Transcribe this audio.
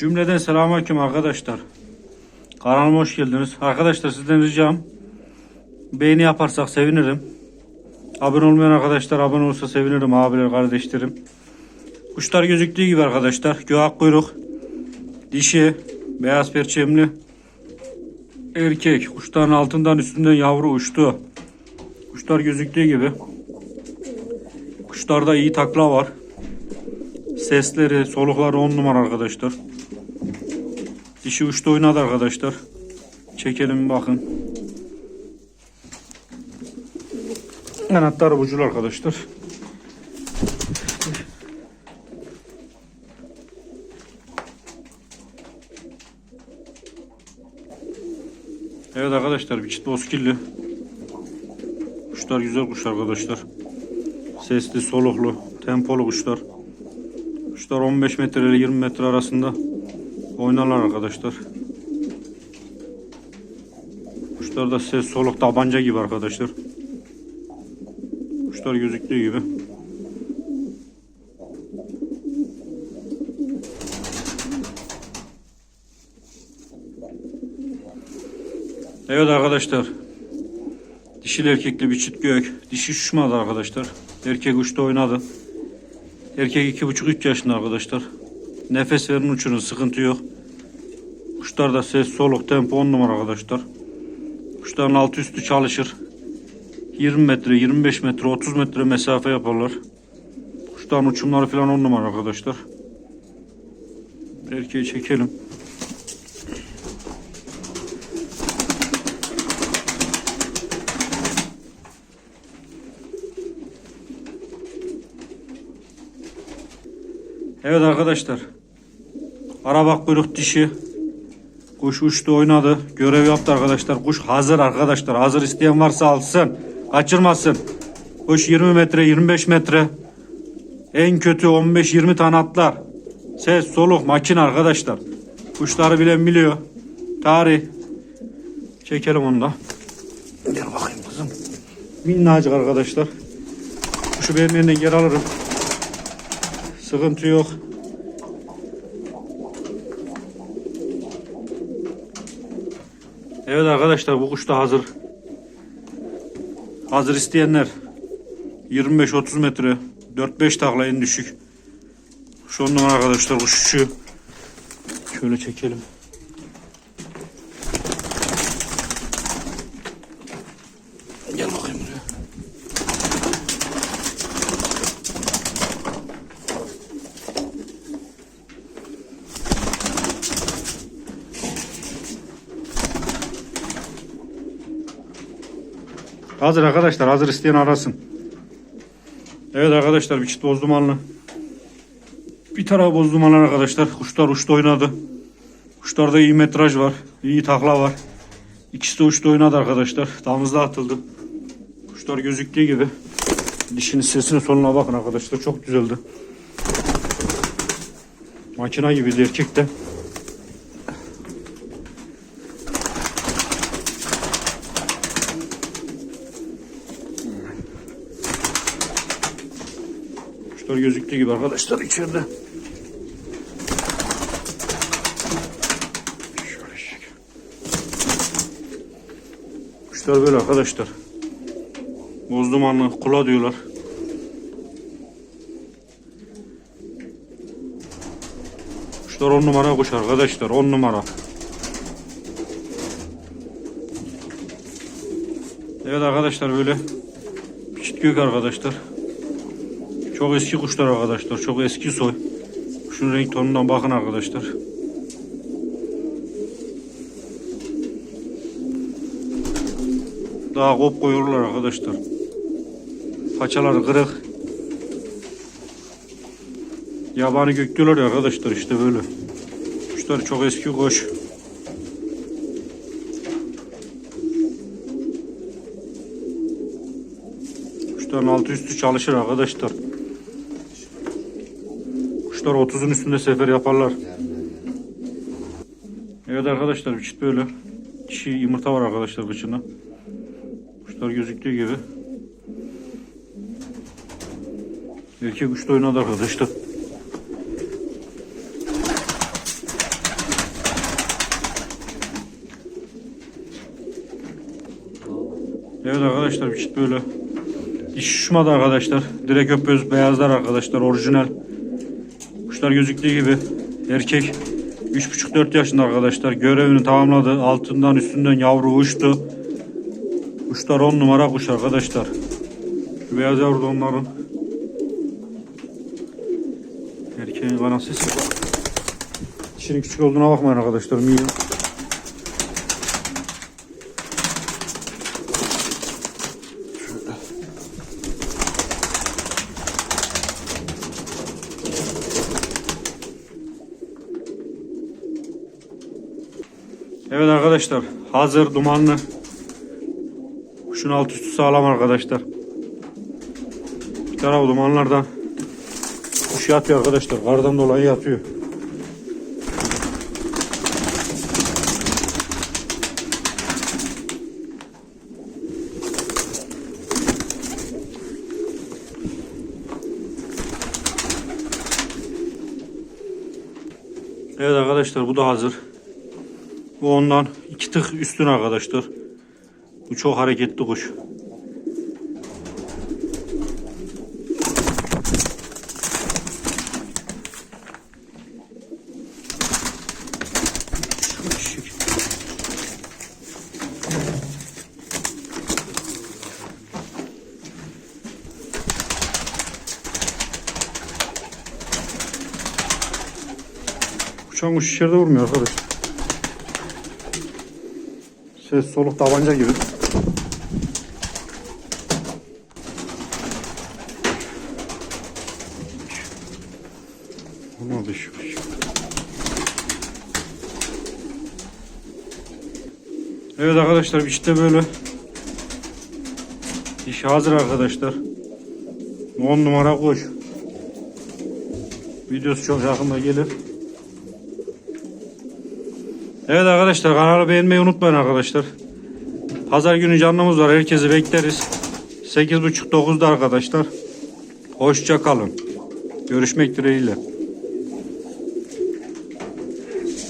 Cümleden selamünaleyküm arkadaşlar. Kanalıma hoş geldiniz. Arkadaşlar sizden ricam beğeni yaparsak sevinirim. Abone olmayan arkadaşlar abone olsa sevinirim abiler kardeşlerim. Kuşlar gözüktüğü gibi arkadaşlar. Göğak kuyruk, dişi, beyaz perçemli, erkek. Kuşların altından üstünden yavru uçtu. Kuşlar gözüktüğü gibi. Kuşlarda iyi takla var. Sesleri, solukları on numara arkadaşlar. Dişi uçta oynadı arkadaşlar. Çekelim bakın. Kanatları bucul arkadaşlar. Evet arkadaşlar bir çift bozkirli. Kuşlar güzel kuş arkadaşlar. Sesli, soluklu, tempolu kuşlar. Kuşlar 15 metre ile 20 metre arasında oynarlar arkadaşlar. Kuşlarda ses soluk tabanca gibi arkadaşlar. Kuşlar gözüktüğü gibi. Evet arkadaşlar. Dişil erkekli bir çift gök. Dişi şuşmadı arkadaşlar. Erkek uçta oynadı. Erkek iki buçuk üç yaşında arkadaşlar. Nefes verin uçurun sıkıntı yok. Kuşlarda ses soluk tempo on numara arkadaşlar. Kuşların altı üstü çalışır. 20 metre, 25 metre, 30 metre mesafe yaparlar. Kuşların uçumları falan on numara arkadaşlar. Erkeği çekelim. Evet arkadaşlar. Arabak kuyruk dişi. Kuş uçtu oynadı. Görev yaptı arkadaşlar. Kuş hazır arkadaşlar. Hazır isteyen varsa alsın. Kaçırmasın. Kuş 20 metre 25 metre. En kötü 15-20 tane atlar. Ses soluk makine arkadaşlar. Kuşları bilen biliyor. Tarih. Çekelim onu da. Gel bakayım kızım. Minnacık arkadaşlar. Kuşu beğenmeyenden geri alırım. Sıkıntı yok. Evet arkadaşlar bu kuş da hazır. Hazır isteyenler 25-30 metre 4-5 takla en düşük. Şu on numara arkadaşlar kuş şu. Şöyle çekelim. Hazır arkadaşlar. Hazır isteyen arasın. Evet arkadaşlar bir çift boz dumanlı. Bir taraf boz dumanlı arkadaşlar. Kuşlar uçta oynadı. Kuşlarda iyi metraj var. iyi takla var. İkisi de uçta oynadı arkadaşlar. Damızda atıldı. Kuşlar gözüktüğü gibi. Dişinin sesine sonuna bakın arkadaşlar. Çok güzeldi. Makina gibiydi erkek de. Kuşlar gözüktüğü gibi arkadaşlar içeride. Şöyle çek. Kuşlar böyle arkadaşlar. Boz dumanlı kula diyorlar. Kuşlar on numara kuş arkadaşlar on numara. Evet arkadaşlar böyle çift gök arkadaşlar. Çok eski kuşlar arkadaşlar. Çok eski soy. Kuşun renk tonundan bakın arkadaşlar. Daha kop koyuyorlar arkadaşlar. Paçaları kırık. Yabani gök diyorlar ya arkadaşlar işte böyle. Kuşlar çok eski kuş. Kuşların altı üstü çalışır arkadaşlar. Kuşlar 30'un üstünde sefer yaparlar. Evet arkadaşlar bir çift böyle. Dişi yumurta var arkadaşlar kıçında. Kuşlar gözüktüğü gibi. Erkek uçta oynadı arkadaşlar. Evet arkadaşlar bir çift böyle. Diş uçmadı arkadaşlar. Direkt öpüyoruz beyazlar arkadaşlar orijinal. Kuşlar gözüktüğü gibi. Erkek 3,5-4 yaşında arkadaşlar. Görevini tamamladı. Altından üstünden yavru uçtu. Kuşlar 10 numara kuş arkadaşlar. Beyaz yavru onların. Erkeğin kanat sesi. Dişinin küçük olduğuna bakmayın arkadaşlar. Niye? Evet arkadaşlar hazır dumanlı. Kuşun alt üstü sağlam arkadaşlar. Bir tarafı dumanlardan. Kuş yatıyor arkadaşlar. Kardan dolayı yatıyor. Evet arkadaşlar bu da hazır. Bu ondan iki tık üstün arkadaşlar. Bu çok hareketli kuş. Uçan kuş içeride vurmuyor arkadaş. Ses soluk tabanca gibi. Olmadı şu. Evet arkadaşlar işte böyle. İş hazır arkadaşlar. 10 numara koş. Videosu çok yakında gelir. Evet arkadaşlar kanalı beğenmeyi unutmayın arkadaşlar. Pazar günü canlımız var. Herkesi bekleriz. 8.30-9'da arkadaşlar. Hoşça kalın. Görüşmek dileğiyle.